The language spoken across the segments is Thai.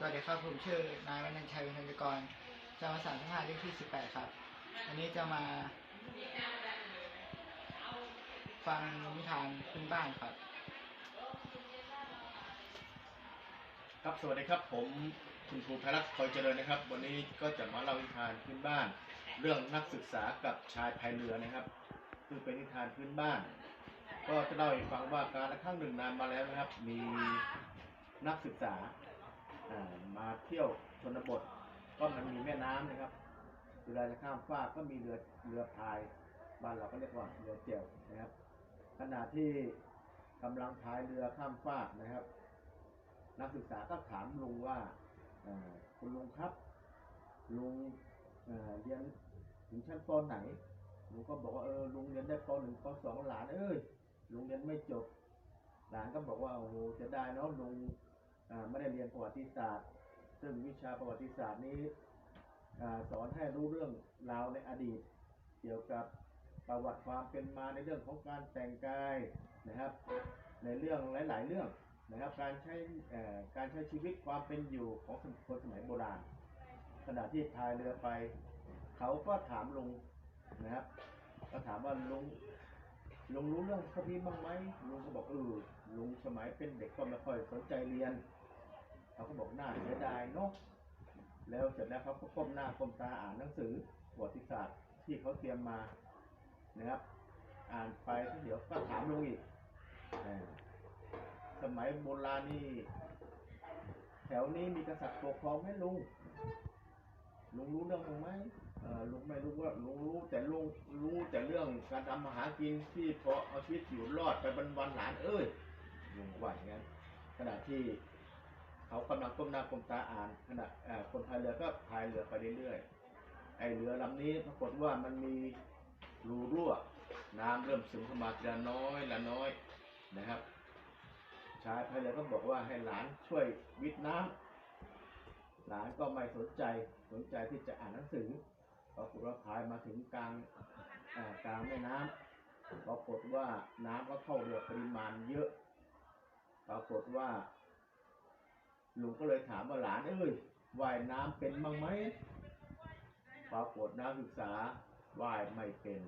สวัสดีครับผมชื่อนายวันนันชัยวินทยกรจำพรรษาสภาเลขที่18ครับวันนี้จะมาฟังนิทานพื้นบ้านครับ ครับสวัสดีครับผมคุณครูพรักษ์คอยเจริญนะครับ วันนี้ก็จะมาเล่านิทานพื้นบ้าน เรื่องนักศึกษากับชายพายเรือนะครับ คือเป็นนิทานพื้นบ้าน ก็จะเล่าให้ฟังว่าการละครั้งหนึ่งนานมาแล้วนะครับ มีนักศึกษา มาเที่ยวชนบท ก็มันมีแม่น้ำนะครับเวลาจะข้ามฟากก็มีเรือเรือพายบ้านเราก็เรียกว่าเรือเจียวนะครับ ขณะที่กำลังพายเรือข้ามฟากนะครับ นักศึกษาก็ถามลุงว่าคุณลุงครับ ลุงเรียนถึงชั้นปไหนลุงก็บอกว่าเออลุงเรียนได้ปหนึ่งปสองหลานเอ้ยลุงเรียนไม่จบ หลานก็บอกว่าโอ้โหจะได้เนาะลุง ไม่ได้เรียนประวัติศาสตร์ ซึ่งวิชาประวัติศาสตร์นี้อสอนให้รู้เรื่องราวในอดีต เกี่ยวกับประวัติความเป็นมาในเรื่องของการแต่งกายนะครับ ในเรื่องหลาย ๆ เรื่องนะครับ การใช้การใช้ชีวิตความเป็นอยู่ของคนสมัยโบราณ ขณะที่พายเรือไป เขาก็ถามลุงนะครับ ก็ถามว่าลุงลุงรู้เรื่องพวกนี้บ้างไหมลุงก็บอกเออลุงสมัยเป็นเด็กก็ไม่ค่อยสนใจเรียน เขาก็บอกหน้าเสียดายเนาะแล้วเสร็จแล้วเขาก็ก้มหน้าก้มตาอ่านหนังสือประวัติศาสตร์ที่เขาเตรียมมานะครับ อ่านไปเดี๋ยวก็ถามลุงอีกสมัยโบราณนี่แถวนี้มีกษัตริย์ปกครองไหมลุงลุงรู้เรื่องมั้งไหมเอ่อลุงไม่รู้ว่าลุงรู้แต่ลุงรู้แต่เรื่องการทำมาหากินที่พอเอาชีวิตอยู่รอดไปวันวันหลานเอ้ยลุงว่าอย่างนั้นขณะที่ กำลังก้มหน้าก้มตาอ่านขณะคนพายเรือก็พายเรือไปเรื่อยๆไอเรือลำนี้ปรากฏว่ามันมีรูรั่ว น้ำเริ่มซึมเข้ามาทีละน้อยละน้อยนะครับชายพายเรือก็บอกว่าให้หลานช่วยวิทย์น้ำหลานก็ไม่สนใจสนใจที่จะอ่านหนังสือปรากฏว่าพายมาถึงกลางกลางแม่น้ำปรากฏว่าน้ำก็เข้าเรือปริมาณเยอะ ปรากฏว่า ลุงก็เลยถามว่าหลานเอ้ยว่ายน้ำเป็นบ้างไหมปรากฏนักศึกษาว่ายไม่เป็น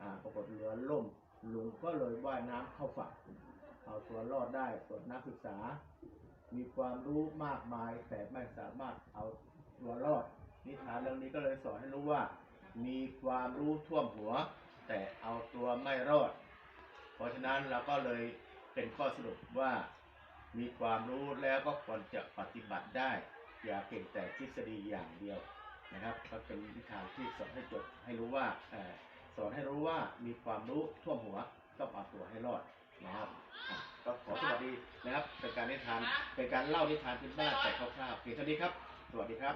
อ่า ปรากฏเรือล่ม ลุงก็เลยว่ายน้ำเข้าฝั่งเอาตัวรอดได้ส่วนนักศึกษา มีความรู้มากมาย แต่ไม่สามารถเอาตัวรอด นิทานเรื่องนี้ก็เลยสอนให้รู้ว่า มีความรู้ท่วมหัว แต่เอาตัวไม่รอด เพราะฉะนั้นเราก็เลยเป็นข้อสรุปว่า มีความรู้แล้วก็ควรจะปฏิบัติได้ อย่าเพียงแต่ทฤษฎีอย่างเดียวนะครับก็เป็นนิทานที่สอนให้จบให้รู้ว่าสอนให้รู้ว่ามีความรู้ท่วมหัวต้องเอาตัวให้รอดนะครับก็ขอสวัสดีนะครับเป็นการนิทานเป็นการเล่านิทานพื้นบ้านแต่คร่าวๆเพียงเท่านี้ครับ สวัสดีครับ